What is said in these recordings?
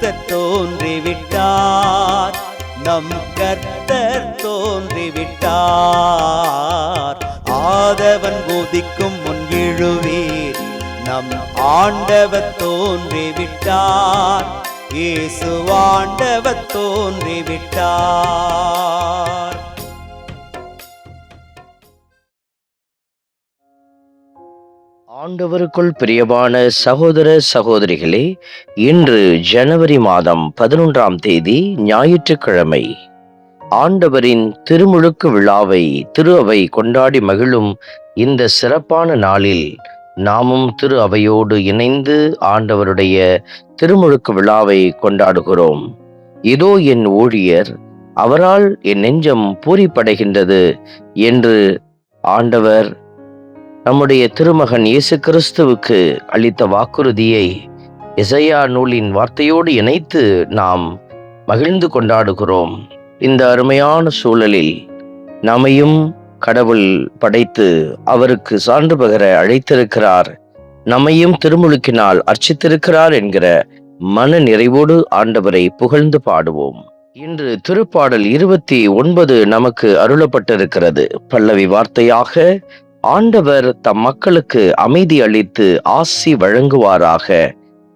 கர்த்தர் தோன்றிவிட்டார். நம் கர்த்தர் தோன்றிவிட்டார். ஆதவன் போதிக்கும் முன் எழுவீர். நம் ஆண்டவர் தோன்றிவிட்டார். இயேசு ஆண்டவர் தோன்றிவிட்டார். ஆண்டவருக்குள் பிரியமான சகோதர சகோதரிகளே இன்று ஜனவரி மாதம் பதினொன்றாம் தேதி ஞாயிற்றுக்கிழமை ஆண்டவரின் திருமுழுக்கு விழாவை திரு அவை கொண்டாடி மகிழும் இந்த சிறப்பான நாளில் நாமும் திரு அவையோடு இணைந்து ஆண்டவருடைய திருமுழுக்கு விழாவை கொண்டாடுகிறோம். இதோ என் ஊழியர் அவரால் என் நெஞ்சம் பூரிப்படைகின்றது என்று ஆண்டவர் நம்முடைய திருமகன் இயேசு கிறிஸ்துவுக்கு அளித்த வாக்குறுதியை இசையா நூலின் வார்த்தையோடு இணைத்து நாம் மகிழ்ந்து கொண்டாடுகிறோம். இந்த அருமையான சூழலில் நம்மையும் கடவுள் படைத்து அவருக்கு சான்று பகர அழைத்திருக்கிறார். நம்மையும் திருமுழுக்கினால் அர்ச்சித்திருக்கிறார் என்கிற மன நிறைவோடு ஆண்டவரை புகழ்ந்து பாடுவோம். இன்று திருப்பாடல் இருபத்தி ஒன்பது நமக்கு அருளப்பட்டிருக்கிறது. பல்லவி வார்த்தையாக ஆண்டவர் தம் மக்களுக்கு அமைதி அளித்து ஆசி வழங்குவாராக.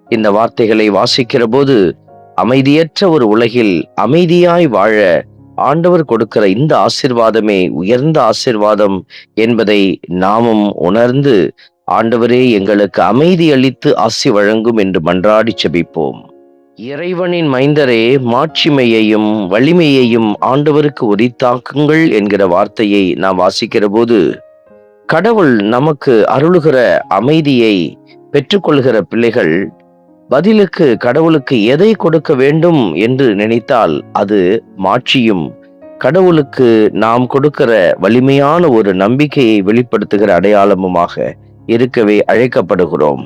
இந்த வார்த்தைகளை வாசிக்கிற போது அமைதியற்ற ஒரு உலகில் அமைதியாய் வாழ ஆண்டவர் கொடுக்கிற இந்த ஆசிர்வாதமே உயர்ந்த ஆசிர்வாதம் என்பதை நாமும் உணர்ந்து ஆண்டவரே எங்களுக்கு அமைதி அளித்து ஆசி வழங்கும் என்று மன்றாடி செபிப்போம். இறைவனின் மைந்தரே மாட்சிமையையும் வலிமையையும் ஆண்டவருக்கு உரித்தாக்குங்கள் என்கிற வார்த்தையை நாம் வாசிக்கிற போது கடவுள் நமக்கு அருளுகிற அமைதியை பெற்றுக்கொள்கிற பிள்ளைகள் பதிலுக்கு கடவுளுக்கு எதை கொடுக்க வேண்டும் என்று நினைத்தால் அது மாட்சியும். கடவுளுக்கு நாம் கொடுக்கிற வலிமையான ஒரு நம்பிக்கையை வெளிப்படுத்துகிற அடையாளமுமாக இருக்கவே அழைக்கப்படுகிறோம்.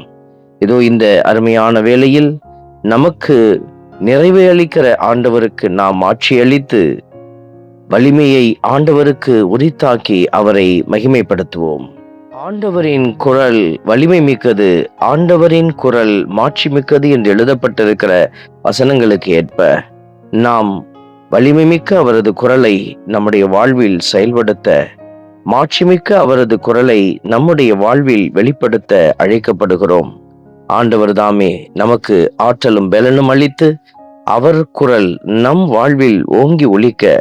இதோ இந்த அருமையான வேளையில் நமக்கு நிறைவை அளிக்கிற ஆண்டவருக்கு நாம் ஆட்சியளித்து வலிமையை ஆண்டவருக்கு உரித்தாக்கி அவரை மகிமைப்படுத்துவோம். ஆண்டவரின் குரல் வலிமை மிக்கது ஆண்டவரின் குரல் மாட்சி மிக்கது என்று எழுதப்பட்டிருக்கிற வசனங்களுக்கு ஏற்ப நாம் வலிமை மிக்க அவரது குரலை நம்முடைய வாழ்வில் செயல்படுத்த மாட்சிமிக்க அவரது குரலை நம்முடைய வாழ்வில் வெளிப்படுத்த அழைக்கப்படுகிறோம். ஆண்டவர் தாமே நமக்கு ஆற்றலும் பலனும் அளித்து அவர் குரல் நம் வாழ்வில் ஓங்கி ஒழிக்க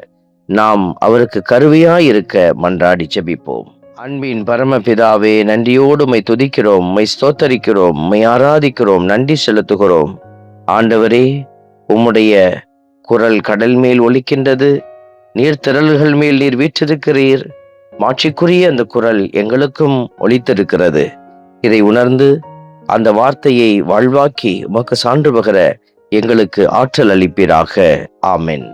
நாம் அவருக்கு கருவியாயிருக்க மன்றாடி செபிப்போம் அன்பின் பரமபிதாவே நன்றியோடு மை துதிக்கிறோம் மை ஸ்தோத்தரிக்கிறோம் மை ஆராதிக்கிறோம் நன்றி செலுத்துகிறோம். ஆண்டவரே உம்முடைய குரல் கடல் மேல் ஒலிக்கின்றது. நீர்த்திரள்கள் மேல் நீர் வீற்றிருக்கிறீர். மாட்சிக்குரிய அந்த குரல் எங்களுக்கும் ஒலித்திருக்கிறது. இதை உணர்ந்து அந்த வார்த்தையை வாழ்வாக்கி உமக்கு சான்று பகர எங்களுக்கு ஆற்றல் அளிப்பீராக. ஆமென்.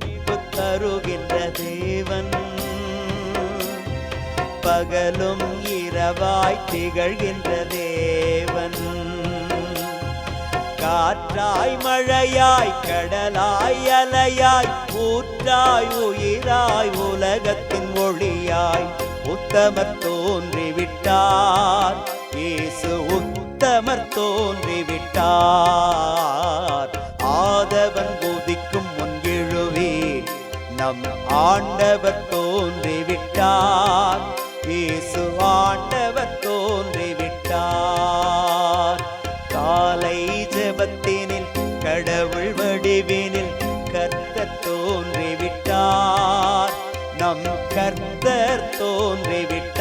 தருகின்ற தேவன். பகலும் இரவாய் திகழ்கின்ற தேவன். காற்றாய் மழையாய் கடலாய் அலையாய் ஊற்றாய் உயிராய் உலகத்தின் ஒளியாய் உத்தமர் தோன்றிவிட்டார். இயேசு உத்தமர் தோன்றிவிட்டார். ஆதவன் ஆண்டவர் தோன்றிவிட்டார். இயேசு ஆண்டவர் தோன்றிவிட்டார். காலை ஜபத்தினில் கடவுள் வடிவினில் கர்த்தர் தோன்றிவிட்டார். நம் கர்த்தர் தோன்றிவிட்டார்.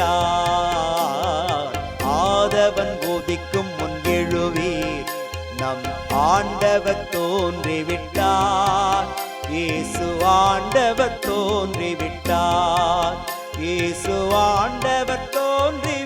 ஆதவன் போதிக்கும் முன் எழுவீர். நம் ஆண்டவர் தோன்றிவிட்டார். இயேசு ஆண்டவர் தோன்றிவிட்டார். இயேசு ஆண்டவர் தோன்றி